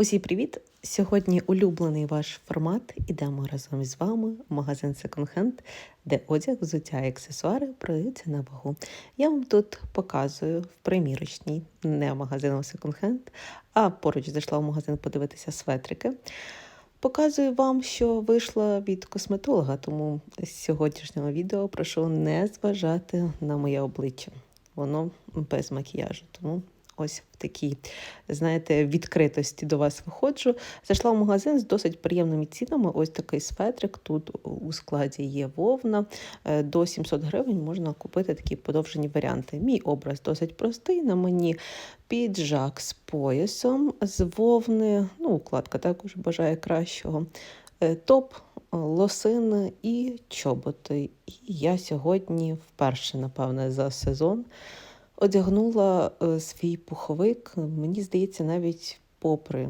Усі привіт! Сьогодні улюблений ваш формат. Ідемо разом із вами в магазин Second Hand, де одяг, взуття і аксесуари продаються на вагу. Я вам тут показую в примірочній, не магазину Second Hand, а поруч зайшла в магазин подивитися светрики. Показую вам, що вийшла від косметолога, тому з сьогоднішнього відео прошу не зважати на моє обличчя. Воно без макіяжу. Тому ось в такій, знаєте, відкритості до вас виходжу. Зайшла в магазин з досить приємними цінами. Ось такий светрик. Тут у складі є вовна. Е, До 700 гривень можна купити такі подовжені варіанти. Мій образ досить простий. На мені піджак з поясом, з вовни, ну, укладка також бажає кращого. Е, Топ, лосини і чоботи. І я сьогодні вперше, напевне, за сезон одягнула е, свій пуховик. Мені здається, навіть попри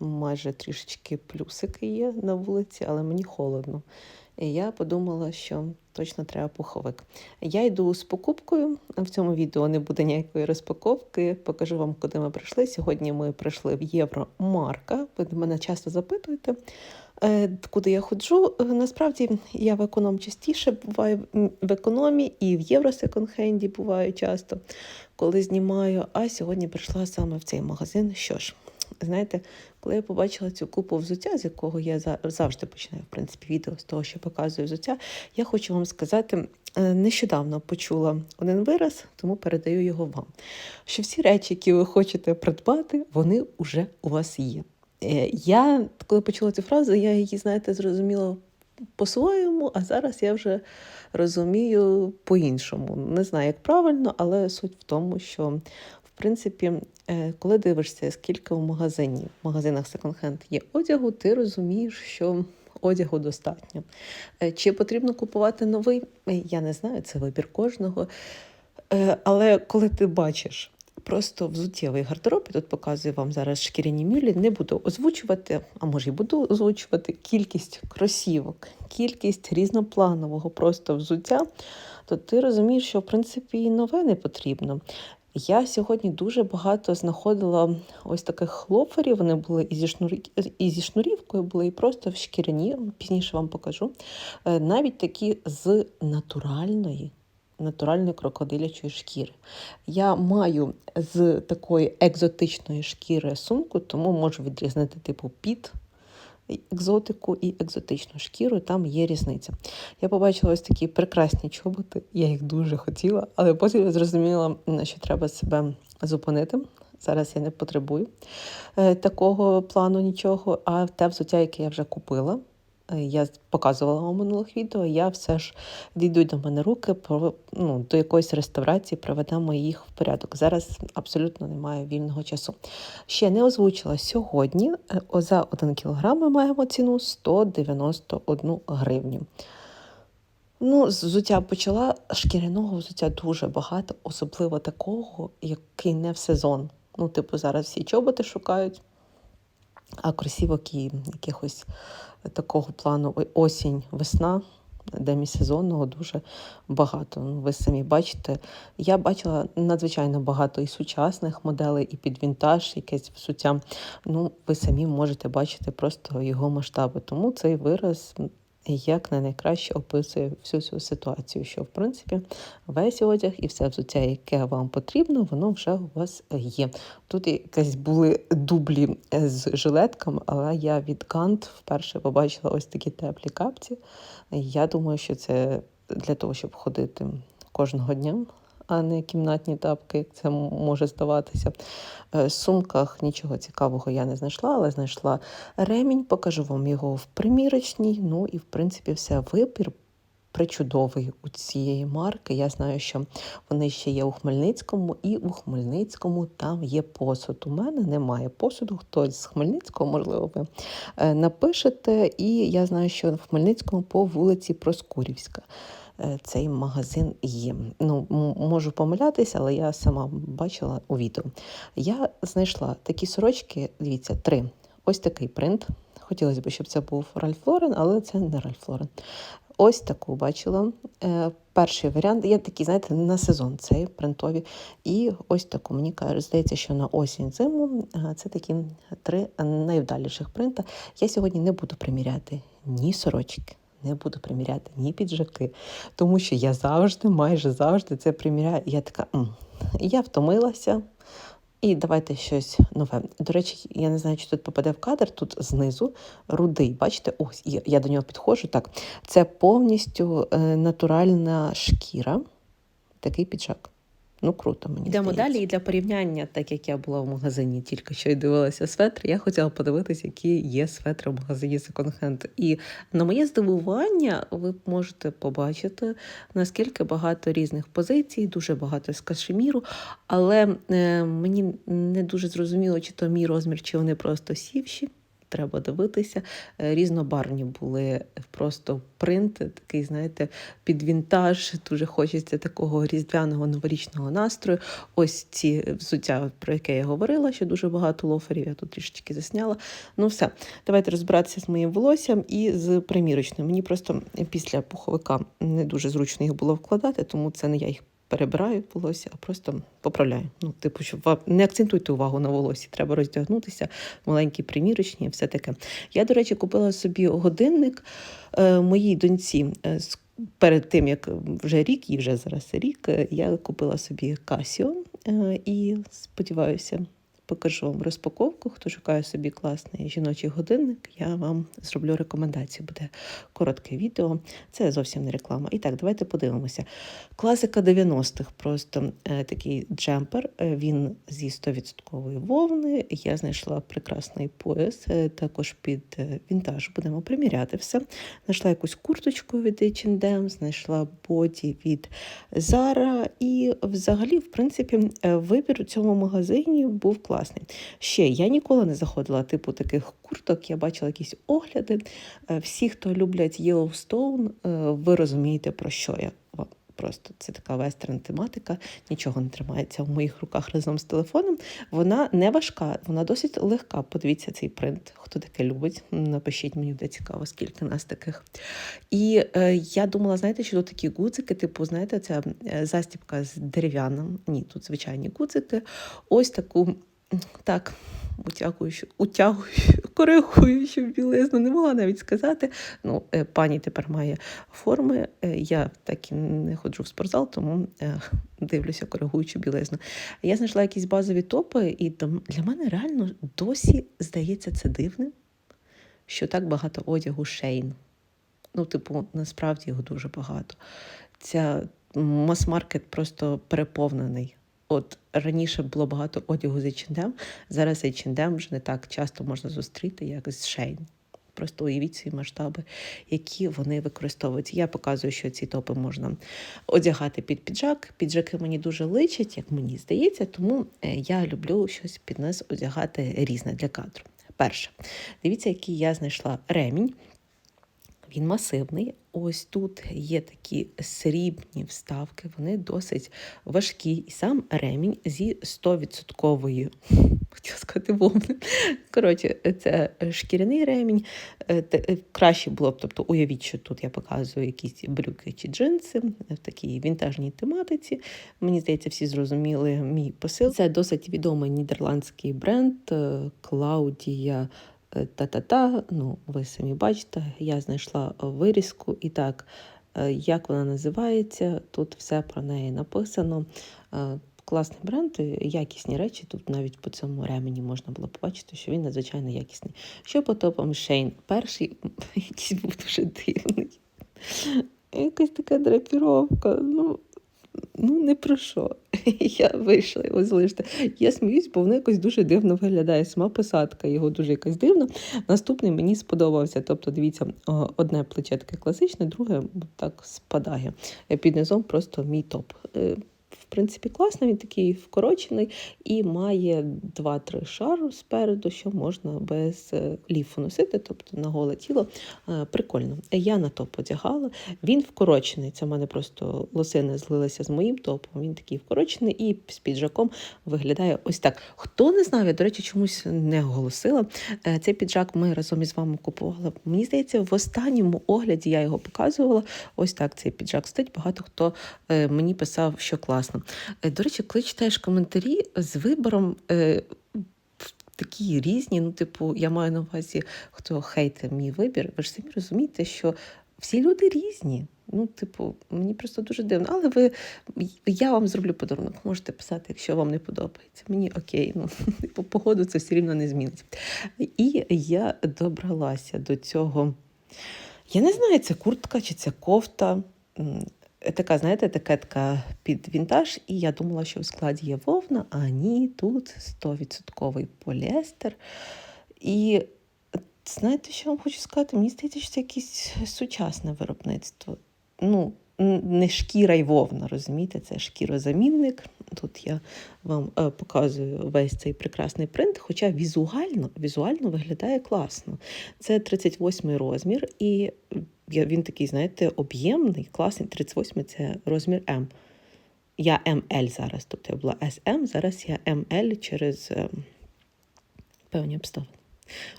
майже трішечки плюсики є на вулиці, але мені холодно. І я подумала, що точно треба пуховик. Я йду з покупкою. В цьому відео не буде ніякої розпаковки. Покажу вам, куди ми прийшли. Сьогодні ми прийшли в Євромарка. Ви мене часто запитуєте. Е, Куди я ходжу? Е, Насправді я в економ частіше буваю в економі і в євросеконд-хенді буваю часто, коли знімаю. А сьогодні прийшла саме в цей магазин. Що ж, знаєте, коли я побачила цю купу взуття, з якого я завжди починаю в принципі відео з того, що показую взуття, я хочу вам сказати. е, Нещодавно почула один вираз, тому передаю його вам. Що всі речі, які ви хочете придбати, вони вже у вас є. Е, Я, коли почула цю фразу, я її, знаєте, зрозуміла по-своєму, а зараз я вже розумію по-іншому. Не знаю, як правильно, але суть в тому, що в принципі, е, коли дивишся, скільки у магазині, в магазинах секонд-хенд є одягу, ти розумієш, що одягу достатньо. Е, Чи потрібно купувати новий? Я не знаю, це вибір кожного. Але коли ти бачиш просто взуттєвий гардероб, я тут показую вам зараз шкіряні мюлі, не буду озвучувати, а може й буду озвучувати кількість кросівок, кількість різнопланового просто взуття, то ти розумієш, що в принципі і нове не потрібно. Я сьогодні дуже багато знаходила ось таких лоферів. Вони були і зі, шнурі... і зі шнурівкою, були і просто в шкіряні, пізніше вам покажу. Е, Навіть такі з натуральної натуральної крокодилячої шкіри. Я маю з такої екзотичної шкіри сумку, тому можу відрізнити типу під екзотику і екзотичну шкіру, там є різниця. Я побачила ось такі прекрасні чоботи, я їх дуже хотіла, але потім я зрозуміла, що треба себе зупинити. Зараз я не потребую е, такого плану нічого, а те взуття, яке я вже купила, я показувала у минулих відео, я все ж дійдуть до мене руки, ну, до якоїсь реставрації приведемо їх в порядок. Зараз абсолютно немає вільного часу. Ще не озвучила сьогодні. е, За 1 кг ми маємо ціну 191 гривню. Ну, взуття почала шкіряного взуття дуже багато, особливо такого, який не в сезон. Ну, типу, зараз всі чоботи шукають, а кросівок і якихось такого плану осінь, весна, демісезонного дуже багато. Ну, Ви самі бачите. Я бачила надзвичайно багато і сучасних моделей, і під вінтаж, якесь суття. Ну, ви самі можете бачити просто його масштаби. Тому цей вираз як не найкраще описує всю цю ситуацію, що в принципі весь одяг і все взуття, яке вам потрібно, воно вже у вас є. Тут якась були дублі з жилетками, але я від Кант вперше побачила ось такі теплі капці. Я думаю, що це для того, щоб ходити кожного дня. А не кімнатні тапки, як це може здаватися. Е, В сумках нічого цікавого я не знайшла, але знайшла ремінь, покажу вам його в примірочній. Ну і в принципі все вибір причудовий у цієї марки. Я знаю, що вони ще є у Хмельницькому, і у Хмельницькому там є посуд. У мене немає посуду. Хтось з Хмельницького, можливо, ви е, напишете. І я знаю, що в Хмельницькому по вулиці Проскурівська. Е, Цей магазин є. Ну, можу помилятися, але я сама бачила у відео. Я знайшла такі сорочки, дивіться, три. Ось такий принт. Хотілося б, щоб це був Ральф Лорен, але це не Ральф Лорен. Ось таку бачила. Е, Перший варіант є такий, знаєте, на сезон цей принтові. І ось таку, мені кажуть, здається, що на осінь зиму е, це такі три найвдаліших принта. Я сьогодні не буду приміряти ні сорочки. Не буду приміряти ні піджаки, тому що я завжди, майже завжди це приміряю. Я така, М, я втомилася, і давайте щось нове. До речі, я не знаю, чи тут попаде в кадр. Тут знизу рудий. Бачите, ось я, я до нього підходжу. Так, це повністю е, натуральна шкіра. Такий піджак. Ну, круто мені. Йдемо здається. далі. І для порівняння, так як я була в магазині тільки що й дивилася светр, я хотіла подивитися, які є светри в магазині Hand. І на моє здивування, ви можете побачити, наскільки багато різних позицій, дуже багато з кашеміру. Але е, мені не дуже зрозуміло, чи то мій розмір, чи вони просто сівші. Треба дивитися. Е, Різнобарвні були просто принти, такий, знаєте, під вінтаж. Дуже хочеться такого різдвяного новорічного настрою. Ось ці взуття, про яке я говорила, що дуже багато лоферів, я тут трішечки засняла. Ну все, давайте розбиратися з моїм волоссям і з примірочним. Мені просто після пуховика не дуже зручно їх було вкладати, тому це не я їх перебираю волосся, а просто поправляю. Ну, типу, щоб не акцентуйте увагу на волосі, треба роздягнутися, маленькі примірочні, все таке. Я, до речі, купила собі годинник е, моїй доньці. е, Перед тим, як вже рік, і вже зараз рік, е, я купила собі Casio е, і сподіваюся, покажу вам розпаковку. Хто шукає собі класний жіночий годинник, я вам зроблю рекомендацію. Буде коротке відео. Це зовсім не реклама. І так, давайте подивимося. Класика 90-х, просто е, такий джемпер. е, Він зі 100% вовни. Я знайшла прекрасний пояс, е, також під е, вінтаж. Будемо приміряти все. Знайшла якусь курточку від H&M, знайшла боді від Zara. І взагалі, в принципі, е, вибір у цьому магазині був класний. Ще я ніколи не заходила типу таких курток. Я бачила якісь огляди. Е, Всі, хто люблять Yellowstone, е, ви розумієте, про що я. Просто це така вестерн тематика, нічого не тримається в моїх руках разом з телефоном. Вона не важка, вона досить легка. Подивіться цей принт. Хто таке любить? Напишіть мені, де цікаво, скільки нас таких. І е, я думала, знаєте, що тут такі гудзики, типу, знаєте, це застібка з дерев'яним. Ні, тут звичайні гудзики. Ось таку, так, утягуючу, утягуючу, коригуючу білизну, не могла навіть сказати. Ну, е, пані тепер має форми. Е, Я так і не ходжу в спортзал, тому е, дивлюся коригуючу білизну. Я знайшла якісь базові топи, і для мене реально досі здається це дивним, що так багато одягу шейн. Ну, типу, насправді його дуже багато. Ця мас-маркет просто переповнений. От раніше було багато одягу з H&M, зараз H&M вже не так часто можна зустріти, як з Shein. Просто уявіть ці масштаби, які вони використовують. Я показую, що ці топи можна одягати під піджак. Піджаки мені дуже личать, як мені здається, тому е, я люблю щось під нас одягати різне для кадру. Перше, дивіться, який я знайшла ремінь. Він масивний. Ось тут є такі срібні вставки, вони досить важкі. І сам ремінь зі 100% хотіла сказати вовни. Коротше, це шкіряний ремінь. Е, е, Краще було б, тобто уявіть, що тут я показую якісь брюки чи джинси в такій вінтажній тематиці. Мені здається, всі зрозуміли мій посил. Це досить відомий нідерландський бренд е, Клаудія. Е, Та-та-та, ну ви самі бачите, я знайшла вирізку і так, е, як вона називається, тут все про неї написано. Е, Класний бренд, якісні речі. Тут навіть по цьому ремені можна було побачити, що він надзвичайно якісний. Що по топам Шейн? Перший якийсь був дуже дивний. Якась така драпіровка. Ну, ну не про що. Я вийшла його залишити. Я сміюсь, бо воно якось дуже дивно виглядає. Сама посадка його дуже якась дивна. Наступний мені сподобався. Тобто, дивіться, одне плече таке класичне, друге так спадає. Е, Під низом просто мій топ. Принципі, класний, він такий вкорочений і має 2-3 шару спереду, що можна без е, ліфу носити, тобто на голе тіло. Е, Прикольно. Я на топ одягала. Він вкорочений. Це в мене просто лосини злилися з моїм топом. Він такий вкорочений і з піджаком виглядає ось так. Хто не знав, я, до речі, чомусь не оголосила. Е, Цей піджак ми разом із вами купували. Мені здається, в останньому огляді я його показувала. Ось так цей піджак стоїть. Багато хто мені писав, що класно. Е, До речі, коли читаєш коментарі з вибором. е, Такі різні, ну, типу, я маю на увазі, хто хейте мій вибір. Ви ж самі розумієте, що всі люди різні. Ну, типу, мені просто дуже дивно. Але ви я вам зроблю подарунок. Можете писати, якщо вам не подобається. Мені окей, ну типу, погоду це все рівно не змінить. І я добралася до цього. Я не знаю, це куртка чи це кофта. Така, знаєте, етикетка під вінтаж, і я думала, що в складі є вовна, а ні, тут 100% поліестер. І знаєте, що я вам хочу сказати? Мені здається, що це якесь сучасне виробництво. Ну, не шкіра й вовна, розумієте, це шкірозамінник. Тут я вам е, показую весь цей прекрасний принт, хоча візуально, візуально виглядає класно. Це 38 розмір, і він такий, знаєте, об'ємний, класний. 38 це розмір М. Я МЛ зараз, тобто я була SM, зараз я МЛ через е, певні обставини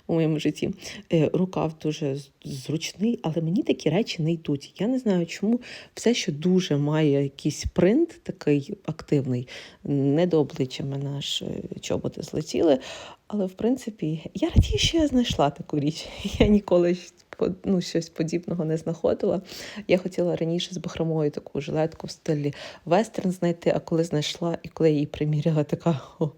у моєму житті. Е, Рукав дуже зручний, але мені такі речі не йдуть. Я не знаю, чому все, що дуже має якийсь принт такий активний, не до обличчя мене аж е, чоботи злетіли. Але в принципі, я радію, що я знайшла таку річ. Я ніколи ну, щось подібного не знаходила. Я хотіла раніше з бахромою таку жилетку в стилі вестерн знайти, а коли знайшла і коли її приміряла, така о,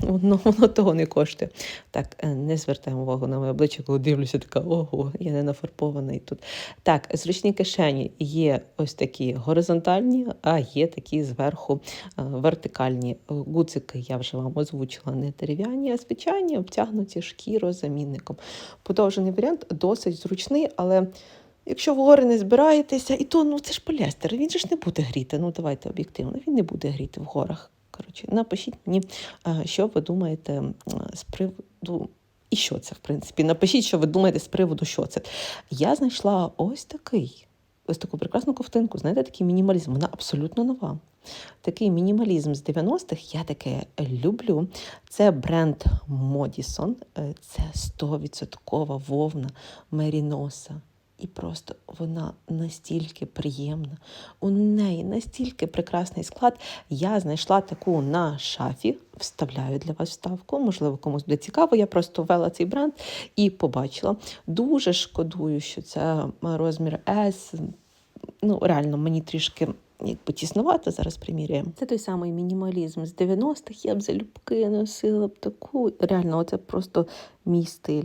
воно, воно того не коштує. Так, е, не звертаємо увагу на моє обличчя, коли дивлюся, така ого, я не нафарбований тут. Так, зручні кишені є ось такі горизонтальні, а є такі зверху е, вертикальні. Гуцики я вже вам озвучила не дерев'яні, а звичайні, обтягнуті шкірозамінником. Подовжений варіант досить зручний, але. Якщо в гори не збираєтеся, і то ну це ж полястер, він же ж не буде гріти. Ну давайте об'єктивно, він не буде гріти в горах. Коротше, напишіть мені, е, що ви думаєте з приводу. І що це, в принципі? Напишіть, що ви думаєте з приводу, що це. Я знайшла ось такий, ось таку прекрасну ковтинку. Знаєте, такий мінімалізм. Вона абсолютно нова. Такий мінімалізм з 90-х, я таке люблю. Це бренд Modison. Е, Це 100% вовна меріноса. І просто вона настільки приємна, у неї настільки прекрасний склад. Я знайшла таку на шафі, вставляю для вас вставку. Можливо, комусь буде цікаво. Я просто ввела цей бренд і побачила. Дуже шкодую, що це розмір S. Ну, реально, мені трішки. Якби тіснувато зараз приміряємо. Це той самий мінімалізм з 90-х. Я б залюбки носила б таку. Реально, оце просто мій стиль.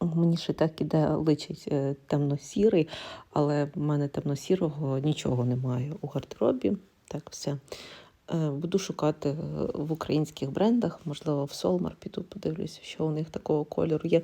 Мені ще так іде личить е, темно-сірий, але в мене темно-сірого нічого немає у гардеробі. Так, все. Е, Буду шукати е, в українських брендах, можливо, в Солмар піду, подивлюся, що у них такого кольору є.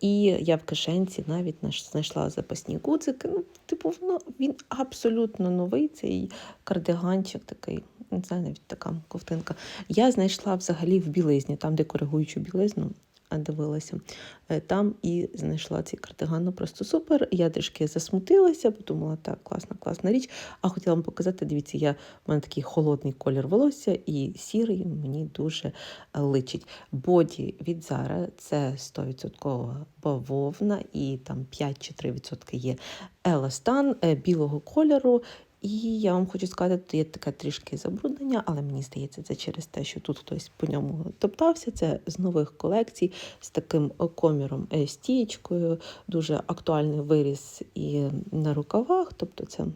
І я в кишенці навіть знайшла запасні гудзики. Ну, типу, він абсолютно новий, цей кардиганчик такий. Знаю, навіть така ковтинка. Я знайшла взагалі в білизні, там, де коригуючу білизну, дивилася. Е, Там і знайшла цей кардиган. Ну просто супер. Я трішки засмутилася, подумала, так, класна, класна річ. А хотіла вам показати, дивіться, я, в мене такий холодний колір волосся і сірий мені дуже личить. Боді від Zara – це 100% бавовна, і там 5 чи 3% є еластан е, білого кольору. І я вам хочу сказати, тут є таке трішки забруднення, але мені здається, це через те, що тут хтось по ньому топтався. Це з нових колекцій з таким коміром е, стієчкою, дуже актуальний виріс і на рукавах. Тобто це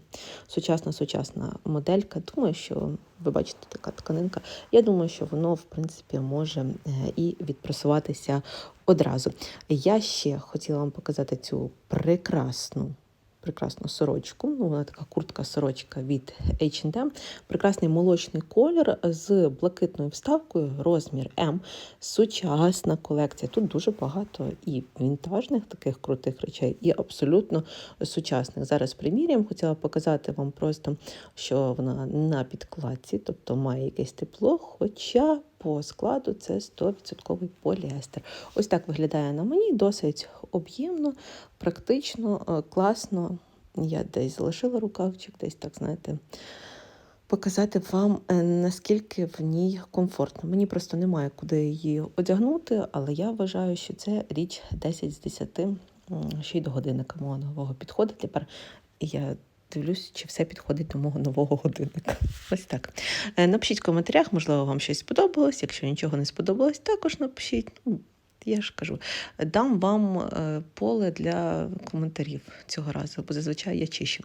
сучасна сучасна моделька. Думаю, що ви бачите така тканинка. Я думаю, що воно в принципі може е, і відпрасуватися одразу. Я ще хотіла вам показати цю прекрасну прекрасну сорочку. Ну, вона така куртка-сорочка від H&M. Прекрасний молочний колір з блакитною вставкою, розмір М. Сучасна колекція. Тут дуже багато і вінтажних таких крутих речей, і абсолютно сучасних. Зараз приміряємо, хотіла показати вам просто, що вона на підкладці, тобто має якесь тепло, хоча по складу це 100% поліестер. Ось так виглядає на мені, досить об'ємно, практично, е, класно. Я десь залишила рукавчик, десь так, знаєте, показати вам, е, наскільки в ній комфортно. Мені просто немає куди її одягнути, але я вважаю, що це річ 10 з 10, ще й до годинника мого підходить. Тепер я дивлюсь, чи все підходить до мого нового годинника. Ось так. Е, Напишіть в коментарях, можливо, вам щось сподобалось. Якщо нічого не сподобалось, також напишіть. Ну, я ж кажу, дам вам е, поле для коментарів цього разу, бо зазвичай я чищу.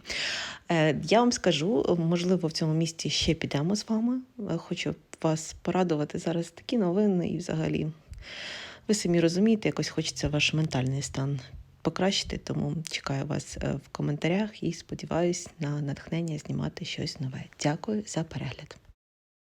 Е, Я вам скажу, можливо, в цьому місті ще підемо з вами. Хочу вас порадувати зараз такі новини і взагалі. Ви самі розумієте, якось хочеться ваш ментальний стан покращити, тому чекаю вас е, в коментарях і сподіваюсь на натхнення знімати щось нове. Дякую за перегляд.